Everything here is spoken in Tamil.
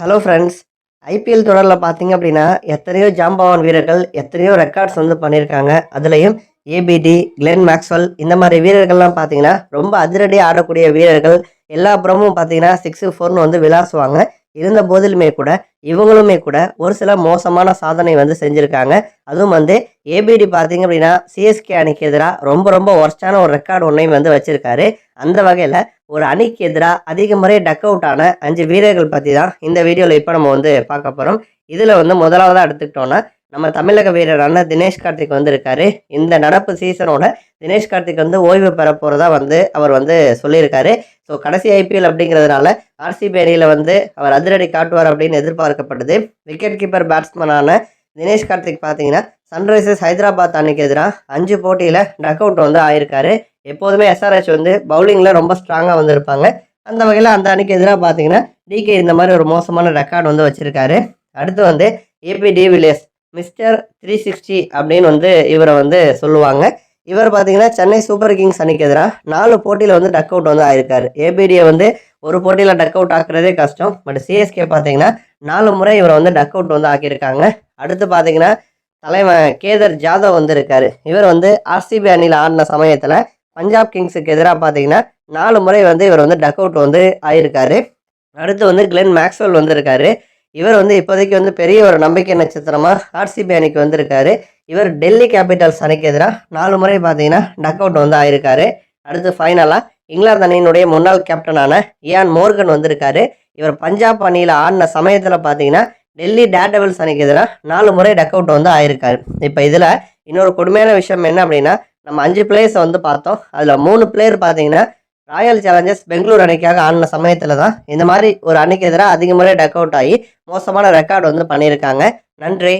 ஹலோ ஃப்ரெண்ட்ஸ் ஐபிஎல் தொடரில் பார்த்தீங்க அப்படின்னா எத்தனையோ ஜாம்பவான் வீரர்கள் எத்தனையோ ரெக்கார்ட்ஸ் வந்து பண்ணியிருக்காங்க அதுலேயும் ஏபிடி கிளென் மேக்ஸ்வெல் இந்த மாதிரி வீரர்கள்லாம் பார்த்தீங்கன்னா ரொம்ப அதிரடி ஆடக்கூடிய வீரர்கள். எல்லா புறமும் பார்த்தீங்கன்னா சிக்ஸு ஃபோர்னு வந்து விளாசுவாங்க. இருந்த போதிலுமே கூட இவங்களுமே கூட ஒரு சில மோசமான சாதனை வந்து செஞ்சுருக்காங்க. அதுவும் வந்து ஏபிடி பார்த்தீங்க அப்படின்னா சிஎஸ்கே அணிக்கு எதிராக ரொம்ப ரொம்ப ஒர்ஸ்டான ஒரு ரெக்கார்டு ஒன்றையும் வந்து வச்சுருக்காரு. அந்த வகையில் ஒரு அணிக்கு எதிராக அதிக முறை டக் அவுட் ஆன அஞ்சு வீரர்கள் பற்றி தான் இந்த வீடியோவில் இப்போ நம்ம வந்து பார்க்க போகிறோம் இதில் வந்து முதலாவதாக எடுத்துக்கிட்டோன்னா நம்ம தமிழக வீரரான தினேஷ் கார்த்திக் வந்திருக்காரு. இந்த நடப்பு சீசனோட தினேஷ் கார்த்திக் வந்து ஓய்வு பெற போகிறதா வந்து அவர் வந்து சொல்லியிருக்காரு. ஸோ கடைசி ஐபிஎல் அப்படிங்கிறதுனால ஆர்சிபி அணியில் வந்து அவர் அதிரடி காட்டுவார் அப்படின்னு எதிர்பார்க்கப்படுது விக்கெட் கீப்பர் பேட்ஸ்மேனான தினேஷ் கார்த்திக் பார்த்தீங்கன்னா சன்ரைசர்ஸ் ஹைதராபாத் அன்னைக்கு எதிராக அஞ்சு போட்டியில் டக் அவுட் வந்து ஆயிருக்காரு. எப்போதுமே எஸ்ஆர்ஹெச் வந்து பவுலிங்கில் ரொம்ப ஸ்ட்ராங்காக வந்திருப்பாங்க. அந்த வகையில் அந்த அன்னைக்கு எதிராக பார்த்தீங்கன்னா டிகே இந்த மாதிரி ஒரு மோசமான ரெக்கார்டு வந்து வச்சுருக்காரு. அடுத்து வந்து AB de Villiers mister three sixty அப்படின்னு வந்து இவரை வந்து சொல்லுவாங்க. இவர் பார்த்தீங்கன்னா சென்னை சூப்பர் கிங்ஸ் அணிக்கு எதிராக நாலு போட்டியில் வந்து டக் அவுட் வந்து ஆயிருக்காரு. ஏபிடியை வந்து ஒரு போட்டியில் டக் அவுட் ஆக்குறதே கஷ்டம். பட் சிஎஸ்கே பார்த்தீங்கன்னா நாலு முறை இவரை வந்து டக் அவுட் வந்து ஆக்கியிருக்காங்க. அடுத்து பார்த்தீங்கன்னா தலைவன் கேதர் ஜாதவ் வந்து இருக்காரு இவர் வந்து ஆர்சிபி அணியில் ஆடின சமயத்தில் பஞ்சாப் கிங்ஸுக்கு எதிராக பார்த்தீங்கன்னா நாலு முறை வந்து இவர் வந்து டக் அவுட் வந்து ஆயிருக்காரு. அடுத்து வந்து கிளென் மேக்ஸ்வெல் வந்திருக்காரு. இவர் வந்து இப்போதைக்கு வந்து பெரிய ஒரு நம்பிக்கை நட்சத்திரமாக ஆர்சிபி அணிக்கு வந்திருக்காரு. இவர் டெல்லி கேபிட்டல்ஸ் அணிக்கு எதிராக நாலு முறை பார்த்தீங்கன்னா டக் அவுட் வந்து ஆயிருக்காரு. அடுத்து ஃபைனலாக இங்கிலாந்து அணியினுடைய முன்னாள் கேப்டனான இயான் மோர்கன் வந்திருக்காரு. இவர் பஞ்சாப் அணியில் ஆடின சமயத்தில் பார்த்தீங்கன்னா டெல்லி டேர்டெவில்ஸ் அணிக்கு எதிராக நாலு முறை டக் அவுட் வந்து ஆயிருக்காரு. இப்போ இதில் இன்னொரு கொடுமையான விஷயம் என்ன அப்படின்னா நம்ம அஞ்சு பிளேயர்ஸை வந்து பார்த்தோம். அதில் மூணு பிளேயர் பார்த்தீங்கன்னா ராயல் சேலஞ்சர்ஸ் பெங்களூர் அணிக்காக ஆடின சமயத்தில் தான் இந்த மாதிரி ஒரு அணிக்கு எதிராக அதிக முறை டக் அவுட் ஆகி மோசமான ரெக்கார்டு வந்து பண்ணியிருக்காங்க. நன்றி.